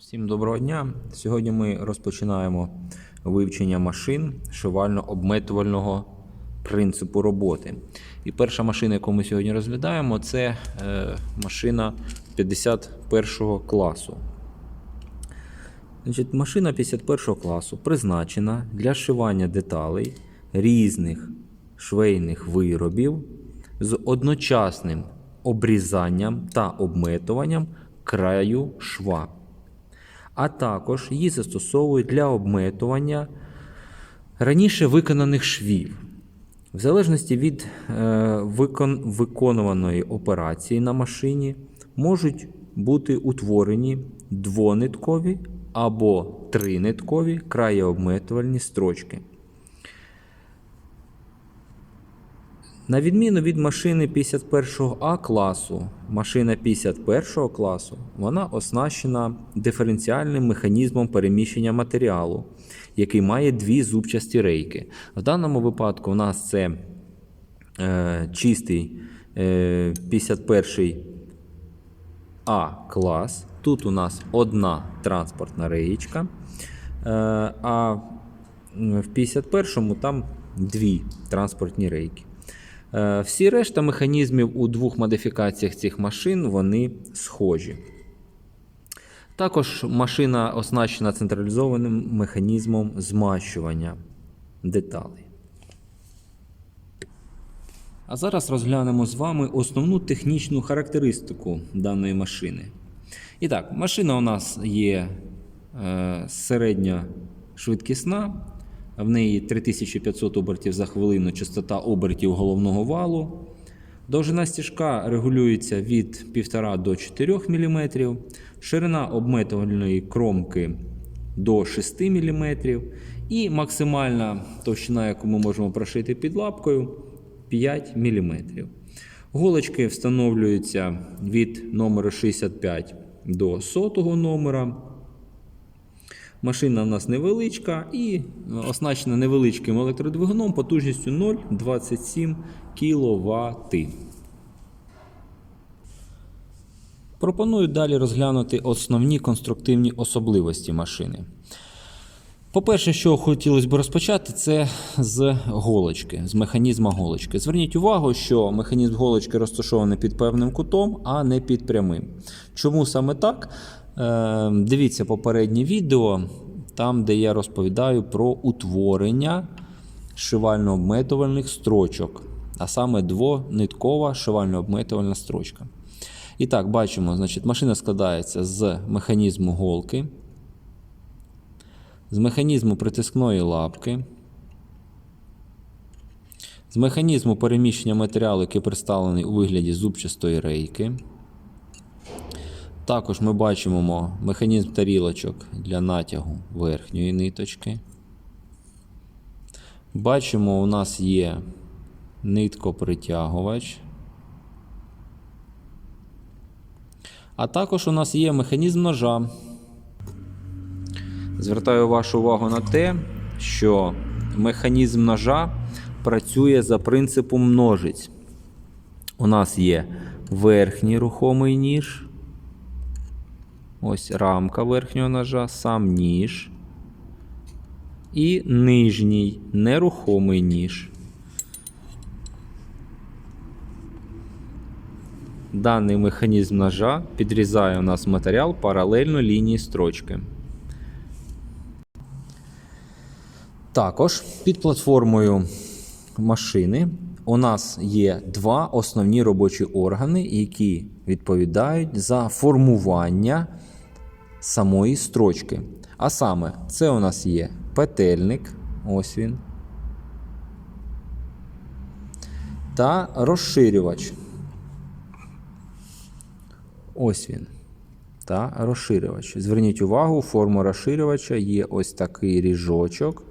Всім доброго дня! Сьогодні ми розпочинаємо вивчення машин шивально-обметувального принципу роботи. І перша машина, яку ми сьогодні розглядаємо, це е, машина 51 класу. Значить, машина 51 класу призначена для шивання деталей різних швейних виробів з одночасним обрізанням та обметуванням краю шва. А також її застосовують для обметування раніше виконаних швів. В залежності від е, викон, виконуваної операції на машині можуть бути утворені двониткові або триниткові краєобметувальні строчки. На відміну від машини 51 А класу, машина 51 класу вона оснащена диференціальним механізмом переміщення матеріалу, який має дві зубчасті рейки. В даному випадку у нас це е, чистий е, 51 А клас. Тут у нас одна транспортна реєчка, е, а в 51-му там дві транспортні рейки. Е, Всі решта механізмів у двох модифікаціях цих машин вони схожі. Також машина оснащена централізованим механізмом змащування деталей. А зараз розглянемо з вами основну технічну характеристику даної машини. І так, машина у нас є е, середня швидкісна, в неї 3500 обертів за хвилину, частота обертів головного валу. Довжина стіжка регулюється від 1,5 до 4 мм, ширина обметувальної кромки до 6 мм, і максимальна товщина, яку ми можемо прошити під лапкою 5 мм. Голочки встановлюються від номера 65 до 100 номера. Машина у нас невеличка і оснащена невеличким електродвигуном потужністю 0,27 кВт. Пропоную далі розглянути основні конструктивні особливості машини. По-перше, що хотілося б розпочати, це з голочки, з механізму голочки. Зверніть увагу, що механізм голочки розташований під певним кутом, а не під прямим. Чому саме так? Е, Дивіться попереднє відео, там, де я розповідаю про утворення шивально-обметувальних строчок, а саме двониткова шивально-обметувальна строчка. І так, бачимо, значить, машина складається з механізму голки, з механізму притискної лапки, з механізму переміщення матеріалу, який представлений у вигляді зубчастої рейки. Також ми бачимо механізм тарілочок для натягу верхньої ниточки. Бачимо, у нас є ниткопритягувач. А також у нас є механізм ножа. Звертаю вашу увагу на те, що механізм ножа працює за принципом ножиць. У нас є верхній рухомий ніж. Ось рамка верхнього ножа, сам ніж. І нижній нерухомий ніж. Даний механізм ножа підрізає у нас матеріал паралельно лінії строчки. Також під платформою машини у нас є два основні робочі органи, які відповідають за формування самої строчки. А саме, це у нас є петельник, ось він, та розширювач. Ось він. Та розширювач. Зверніть увагу, форма розширювача є ось такий ріжочок.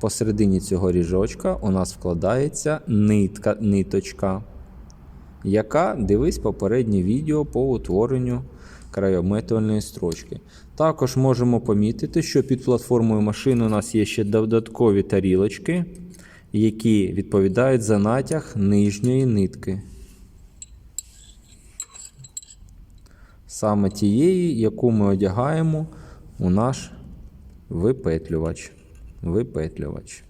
Посередині цього ріжочка у нас вкладається нитка, ниточка, яка дивись попереднє відео по утворенню краєобметувальної строчки. Також можемо помітити, що під платформою машини у нас є ще додаткові тарілочки, які відповідають за натяг нижньої нитки. Саме тієї, яку ми одягаємо у наш випетлювач. Випетлювач.